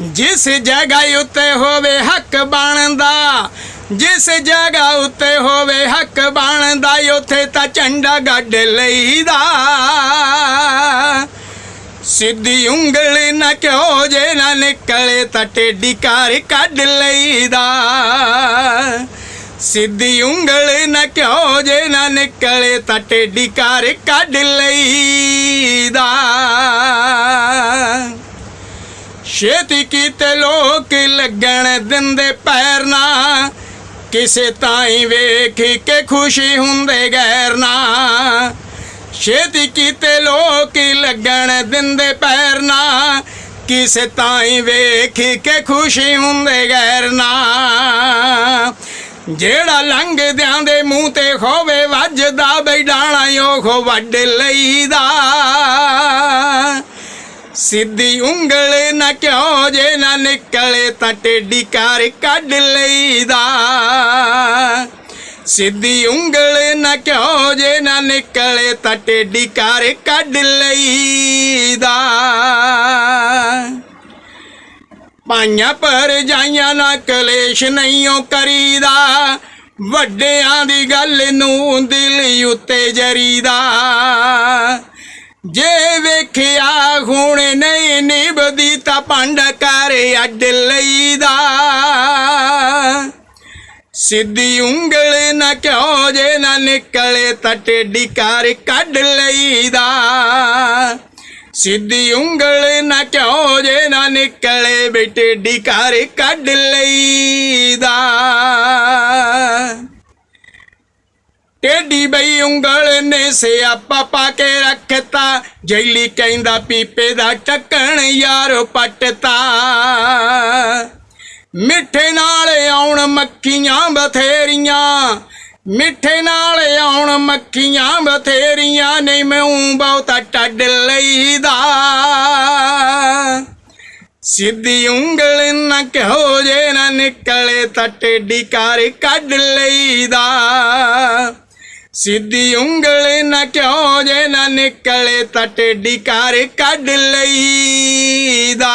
ਜਿਸ ਜਗ੍ਹਾ ਉੱਤੇ ਹੋਵੇ ਹੱਕ ਬਣਦਾ, ਜਿਸ ਜਗ੍ਹਾ ਉੱਤੇ ਹੋਵੇ ਹੱਕ ਬਣਦਾ, ਉੱਥੇ ਤਾਂ ਝੰਡਾ ਗੱਡ ਲਈਦਾ। ਸਿੱਧੀ ਉਂਗਲ ਨਾ ਕਿਉ ਜੇ ਨਾ ਨਿਕਲੇ ਤਾਂ ਟੇਢੀ ਕਾਰ ਕੱਢ ਲਈਦਾ। ਸਿੱਧੀ ਉਂਗਲ ਨਾ ਕਿਉ ਜੇ ਨਾ ਨਿਕਲੇ ਤਾਂ ਟੇਢੀ ਕਾਰ ਕੱਢ ਲਈਦਾ। ਛੇਤੀ ਕੀਤੇ ਲੋਕ ਲੱਗਣ ਦਿੰਦੇ ਪੈਰ ਨਾ। ਕਿਸੇ ਤਾਈ ਵੇਖ ਕੇ ਖੁਸ਼ੀ ਹੁੰਦੇ ਗੈਰ ਨਾ। ਛੇਤੀ ਕੀਤੇ ਲੋਕ ਲੱਗਣ ਦਿੰਦੇ ਪੈਰ ਨਾ। ਕਿਸੇ ਤਾਈ ਵੇਖ ਕੇ ਖੁਸ਼ੀ ਹੁੰਦੇ ਗੈਰ ਨਾ। ਜਿਹੜਾ ਲੰਘਦਿਆਂ ਦੇ ਮੂੰਹ ਤੇ ਹੋਵੇ ਵੱਜਦਾ ਬੈਡਾਣਾ ਉਹ ਵੱਡ ਲਈਦਾ। ਸਿੱਧੀ ਉਂਗਲ ਨਾ ਕਿਉ ਜੇ ਨਾ ਨਿਕਲੇ ਤਾਂ ਟੇਢੀ ਕਾਰ ਕੱਢ ਲਈਦਾ। ਸਿੱਧੀ ਉਂਗਲ ਨਾ ਕਿਉ ਜੇ ਨਾ ਨਿਕਲੇ ਤਾਂ ਟੇਢੀ ਕਾਰ ਕੱਢ ਲਈਦਾ। ਪਾਈਆਂ ਪਰ ਜਾਈਆਂ ਨਾ ਕਲੇਸ਼ ਨਹੀਂਓ ਕਰੀਦਾ। ਵੱਡਿਆਂ ਦੀ ਗੱਲ ਨੂੰ ਦਿਲ ਉੱਤੇ ਜਰੀਦਾ। ਜੇ ਵੇਖਿਆ ਹੁਣ ਨਹੀਂ ਨਿਭਦੀ ਤਾਂ ਪੰਡ ਕਰ ਅੱਡ ਲਈਦਾ। ਸਿੱਧੀ ਉਂਗਲ ਨਾ ਕਿਉ ਜੇ ਨਾ ਨਿਕਲੇ ਤਾਂ ਟੇਢੀ ਕਾਰ ਕੱਢ ਲਈਦਾ ਸਿੱਧੀ ਉਂਗਲ ਨਾ ਕਿਉ ਜੇ ਨਾ ਨਿਕਲੇ ਬਈ ਟੇਢੀ ਬਈ ਉਂਗਲ ਨੇ ਸਿਆਪਾ ਪਾ ਕੇ ਰੱਖਤਾ। ਜੈਲੀ ਕਹਿੰਦਾ, ਪੀਪੇ ਦਾ ਟੱਕਣ ਯਾਰ ਪੱਟਤਾ। ਮਿੱਠੇ ਨਾਲ ਆਉਣ ਮੱਖੀਆਂ ਬਥੇਰੀਆਂ। ਮਿੱਠੇ ਨਾਲ ਆਉਣ ਮੱਖੀਆਂ ਬਥੇਰੀਆਂ। ਨਹੀਂ ਮੈਂ ਬਹੁਤਾ ਟੱਡ ਲਈਦਾ। ਸਿੱਧੀ ਉਂਗਲ ਨਾ ਕਿਹੋ ਜੇ ਨਾ ਨਿਕਲੇ ਤਾਂ ਟੇਡੀ ਕਾਰ ਕੱਢ ਲਈਦਾ। ਸਿੱਧੀ ਉਂਗਲ ਨਾ ਕਿਉਂ ਜੇ ਨਾ ਨਿਕਲੇ ਤਾਂ ਟੇਢੀ ਕਾਰ ਕੱਢ ਲਈਦਾ।